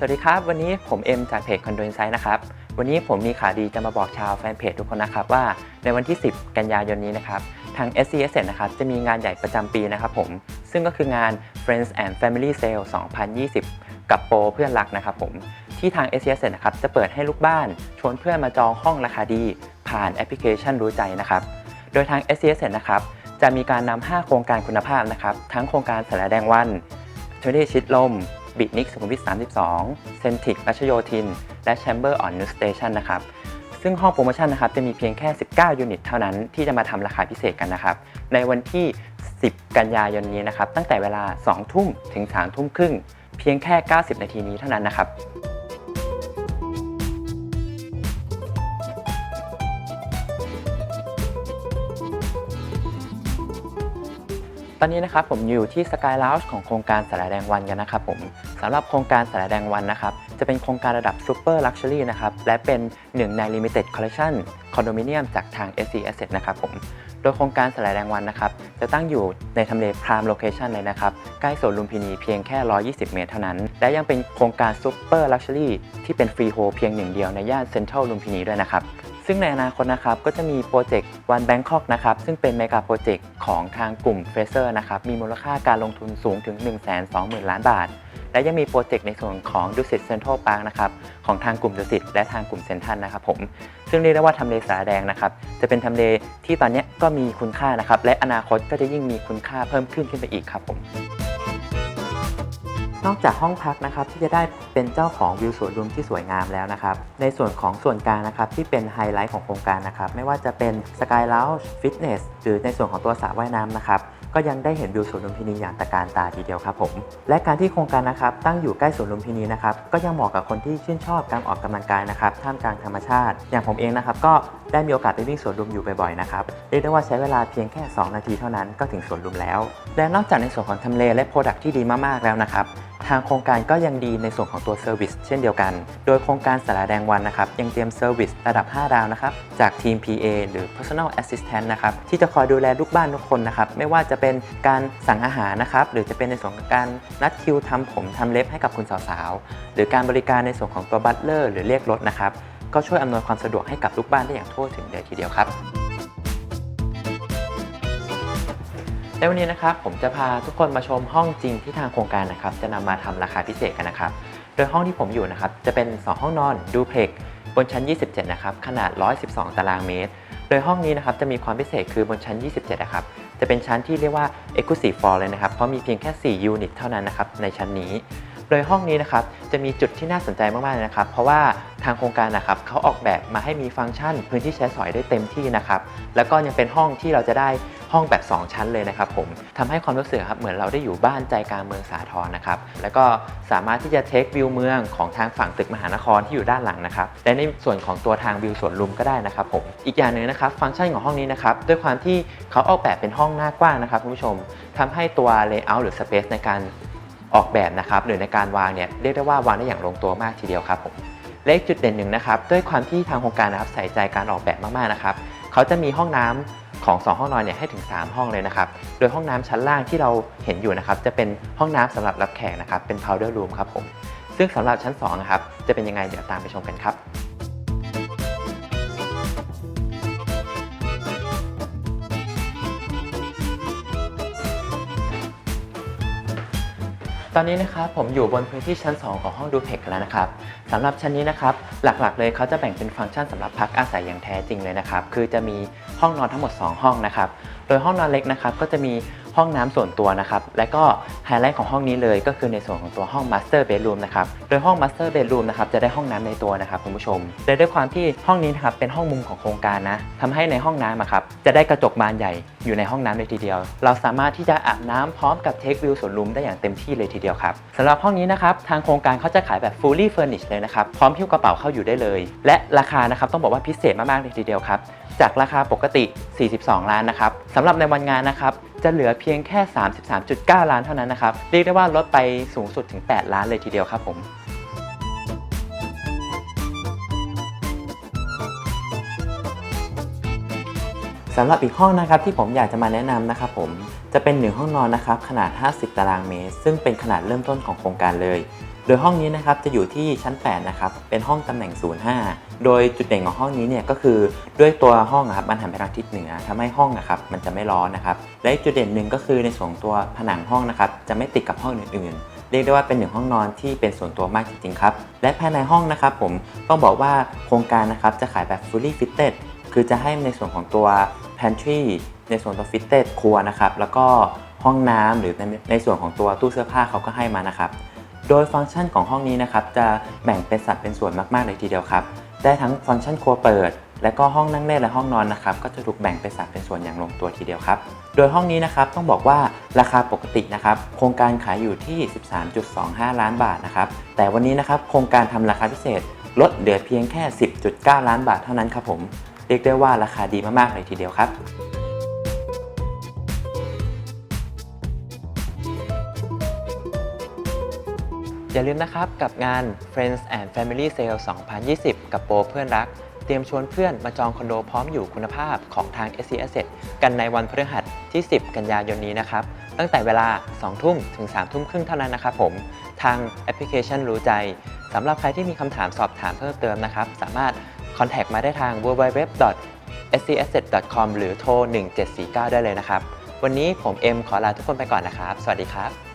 สวัสดีครับ วันนี้ผมเอ็มจากเพจ Condo Insight นะครับ วันนี้ผมมีข่าวดีจะมาบอกชาวแฟนเพจทุกคนนะครับว่าในวันที่ 10 กันยายนนี้นะครับทาง s c s นะครับจะมีงานใหญ่ประจำปีนะครับผม ซึ่งก็คืองาน Friends and Family Sale 2020 กับโปรเพื่อนรักนะครับผม ที่ทาง s c s นะครับจะเปิดให้ลูกบ้าน ชวนเพื่อนมาจองห้องราคาดี ผ่านแอปพลิเคชันรู้ใจนะครับ โดยทาง s c s นะครับจะมีการนำ5 โครงการคุณภาพนะครับทั้งโครงการสารแดงวันเทอร์ชิดลม บิดนิกสุขุมวิท 32 เซนติกรัชโยธิน และแชมเบอร์ออนนิวสเตชันนะครับซึ่งห้องโปรโมชั่นนะครับจะมีเพียงแค่ 19 ยูนิตเท่านั้นที่จะมาทำราคาพิเศษกันนะครับ ในวันที่ 10 กันยายนนี้นะครับ ตั้งแต่เวลา 2 ทุ่มถึง 3 ทุ่มครึ่ง เพียงแค่ 90 นาทีนี้เท่านั้นนะครับตอนนี้นะครับผมอยู่ที่สกายล u ว g ์ของโครงการสารแดงวันกันนะครับผม สำหรับโครงการสารแดงวันนะครับ จะเป็นโครงการระดับซูเปอร์ลักชัวรี่นะครับ และเป็นหนึ่งใน Limited Collection คอนโดมิเนียมจากทาง SC Asset นะครับผม โดยโครงการสลารแดงวันนะครับ จะตั้งอยู่ในทำเลพรามโลเคชันเลยนะครับ ใกล้สวนลุมพินีเพียงแค่ 120 เมตรเท่านั้น และยังเป็นโครงการซูเปอร์ลักชัวรี่ที่เป็นฟรีโฮเพียงหนึ่งเดียวในย่านเซ็นทรัลลุมพินีด้วยนะครับซึ่งในอนาคตนะครับก็จะมีโปรเจกต์วันแบงคอกนะครับซึ่งเป็นเมกะโปรเจกต์ของทางกลุ่มเฟเซอร์นะครับมีมูลค่าการลงทุนสูงถึง 1 2 0 0 0 0 ล้านบาท และยังมีโปรเจกต์ในส่วนของดุสิตเซ็นทรัลพาร์คนะครับของทางกลุ่มดุสิตและทางกลุ่มเซ็นทรัลนะครับผมซึ่งเรียกได้ว่าทำเลสาแดงนะครับจะเป็นทำเลที่ตอนนี้ก็มีคุณค่านะครับและอนาคตก็จะยิ่งมีคุณค่าเพิ่มขึ้นขึ้นไปอีกครับผมนอกจากห้องพักนะครับที่จะได้เป็นเจ้าของวิวสวนลุมที่สวยงามแล้วนะครับในส่วนของส่วนกลางนะครับที่เป็นไฮไลท์ของโครงการนะครับไม่ว่าจะเป็นสกายล u ว g ์ฟิตเนสหรือในส่วนของตัวสระว่ายน้ำนะครับ ก็ยังได้เห็นวิวสวนลุมพินีอย่างตะการตาทีเดียวครับผม และการที่โครงการนะครับตั้งอยู่ใกล้สวนลุมพินีนะครับก็ยังเหมาะกับคนที่ชื่นชอบการออกกำลังกายนะครับท่ามกลางธรรมชาติ อย่างผมเองนะครับก็ได้มีโอกาสไปวิ่งสวนลุมอยู่บ่อยๆนะครับเรียกได้ว่าใช้เวลาเพียงแค่ 2 นาทีเท่านั้นก็ถึงสวนลุมแล้ว และนอกจากในส่วนของทำเลและโปรดักที่ดีมากๆแล้วนะครับ ทางโครงการก็ยังดีในส่วนของตัวเซอร์วิสเช่นเดียวกัน โดยโครงการสารแดงวันนะครับยังเตรียมเซอร์วิสระดับ 5 ดาวนะครับจากทีม PA หรือ Personal Assistant นะครับที่จะคอยดูแลลูกบ้านทุกคนนะครับไม่ว่าจะเป็นการสั่งอาหารนะครับหรือจะเป็นในส่วนของการนัดคิวทำผมทำเล็บให้กับคุณสาวๆหรือการบริการในส่วนของตัวบัตเลอร์หรือเรียกรถนะครับก็ช่วยอำนวยความสะดวกให้กับลูกบ้านได้อย่างทั่วถึงเลยทีเดียวครับ ในวันนี้นะครับผมจะพาทุกคนมาชมห้องจริงที่ทางโครงการนะครับจะนำมาทำราคาพิเศษกันนะครับ โดยห้องที่ผมอยู่นะครับจะเป็น 2 ห้องนอนดูเพล็กบนชั้น 27 นะครับขนาด 112 ตารางเมตร โดยห้องนี้นะครับจะมีความพิเศษคือบนชั้น 27 นะครับจะเป็นชั้นที่เรียกว่า Exclusive Floor เลยนะครับเพราะมีเพียงแค่ 4 ยูนิตเท่านั้นนะครับในชั้นนี้ โดยห้องนี้นะครับจะมีจุดที่น่าสนใจมากๆเลยนะครับ เพราะว่าทางโครงการนะครับเขาออกแบบมาให้มีฟังก์ชัน พื้นที่ใช้สอยได้เต็มที่นะครับแล้วก็ยังเป็นห้องที่เราจะได้ห้องแบบ 2 ชั้นเลยนะครับผมทำให้ความรู้สึกครับเหมือนเราได้อยู่บ้านใจกลางเมืองสาทรนะครับแล้วก็สามารถที่จะเทควิวเมืองของทางฝั่งตึกมหานครที่อยู่ด้านหลังนะครับและในส่วนของตัวทางวิวสวนลุมก็ได้นะครับผมอีกอย่างหนึ่งนะครับฟังก์ชันของห้องนี้นะครับด้วยความที่เขาออกแบบเป็นห้องหน้ากว้างนะครับคุณผู้ชมทำให้ตัวเลเยอร์หรือสเปซในการ ออกแบบนะครับหรือในการวางเนี่ยเรียกได้ว่าวางได้อย่างลงตัวมากทีเดียวครับผมเลขจุดเด่นหนึ่งนะครับด้วยความที่ทางโครงการนะครับใส่ใจการออกแบบมากๆนะครับเขาจะมีห้องน้ำของ 2 ห้องนอนเนี่ยให้ถึง 3 ห้องเลยนะครับ โดยห้องน้ำชั้นล่างที่เราเห็นอยู่นะครับ จะเป็นห้องน้ำสำหรับรับแขกนะครับ เป็น powder room ครับผม ซึ่งสำหรับชั้น2นะครับ จะเป็นยังไงเดี๋ยวตามไปชมกันครับ อนนี้นะครับผมอยู่บนพื้นที่ชั้น 2 ของห้องดูเพกแล้วนะครับสำหรับชั้นนี้นะครับหลักๆ เลยเขาจะแบ่งเป็นฟังก์ชันสำหรับพักอาศัยอย่างแท้จริงเลยนะครับคือจะมีห้องนอนทั้งหมด 2 ห้องนะครับโดยห้องนอนเล็กนะครับก็จะมี ห้องน้ำส่วนตัวนะครับ และก็ไฮไลท์ของห้องนี้เลยก็คือในส่วนของตัวห้อง Master Bedroom นะครับ โดยห้อง Master Bedroom นะครับจะได้ห้องน้ำในตัวนะครับคุณผู้ชมและด้วยความที่ห้องนี้นะครับเป็นห้องมุมของโครงการนะทำให้ในห้องน้ำอะครับจะได้กระจกบานใหญ่อยู่ในห้องน้ำเลยทีเดียว เราสามารถที่จะอาบน้ำพร้อมกับเทควิวสวนลุมได้อย่างเต็มที่เลยทีเดียวครับสำหรับห้องนี้นะครับทางโครงการเขาจะขายแบบ fully furnished เลยนะครับพร้อมหิ้วกระเป๋าเข้าอยู่ได้เลย และราคานะครับต้องบอกว่าพิเศษมากๆเลยทีเดียวครับ จากราคาปกติ 42 ล้านนะครับสำหรับในวันงานนะครับจะเหลือเพียงแค่ 33.9 ล้านเท่านั้นนะครับ เรียกได้ว่าลดไปสูงสุดถึง 8 ล้านเลยทีเดียวครับผมสำหรับอีกห้องนะครับที่ผมอยากจะมาแนะนำนะครับผมจะเป็นหนึ่งห้องนอนนะครับขนาด 50 ตารางเมตร ซึ่งเป็นขนาดเริ่มต้นของโครงการเลย โดยห้องนี้นะครับจะอยู่ที่ชั้น 8 นะครับ เป็นห้องตำแหน่ง 05 โดยจุดเด่นของห้องนี้เนี่ยก็คือด้วยตัวห้องครับมันหันไปทางทิศเหนือทำให้ห้องนะครับมันจะไม่ร้อนนะครับและจุดเด่นหนึ่งก็คือในส่วนตัวผนังห้องนะครับจะไม่ติดกับห้องอื่นๆ เรียกได้ว่าเป็นหนึ่งห้องนอนที่เป็นส่วนตัวมากจริงๆครับและภายในห้องนะครับผมต้องบอกว่าโครงการนะครับจะขายแบบ fully fitted คือจะให้ในส่วนของตัว pantry ในส่วนตัว fitted ครัวนะครับแล้วก็ห้องน้ำหรือในในส่วนของตัวตู้เสื้อผ้าเขาก็ให้มานะครับโดยฟังก์ชันของห้องนี้นะครับจะแบ่งเป็นสัดเป็นส่วนมากๆเลยทีเดียวครับ ได้ทั้งฟังก์ชันครัวเปิด และก็ห้องนั่งเล่นและห้องนอนนะครับก็จะถูกแบ่งเป็นสามเป็นส่วนอย่างลงตัวทีเดียวครับโดยห้องนี้นะครับต้องบอกว่าราคาปกตินะครับโครงการขายอยู่ที่ 13.25 ล้านบาทนะครับแต่วันนี้นะครับโครงการทำราคาพิเศษลดเหลือเพียงแค่ 10.9 ล้านบาทเท่านั้นครับผมเรียกได้ว่าราคาดีมากๆเลยทีเดียวครับ อย่าลืมนะครับ กับงาน Friends and Family Sale 2020 กับโปรเพื่อนรัก เตรียมชวนเพื่อนมาจองคอนโดพร้อมอยู่คุณภาพของทาง SC Asset กันในวันพฤหัสที่ 10 กันยายนนี้นะครับ ตั้งแต่เวลา 2 ทุ่มถึง 3 ทุ่มครึ่งเท่านั้นนะครับผม ทางแอปพลิเคชันรู้ใจสำหรับใครที่มีคำถามสอบถามเพิ่มเติมนะครับ สามารถคอนแทคมาได้ทาง www.scasset.com หรือโทร 1749 ได้เลยนะครับ วันนี้ผมเอ็มขอลาทุกคนไปก่อนนะครับ สวัสดีครับ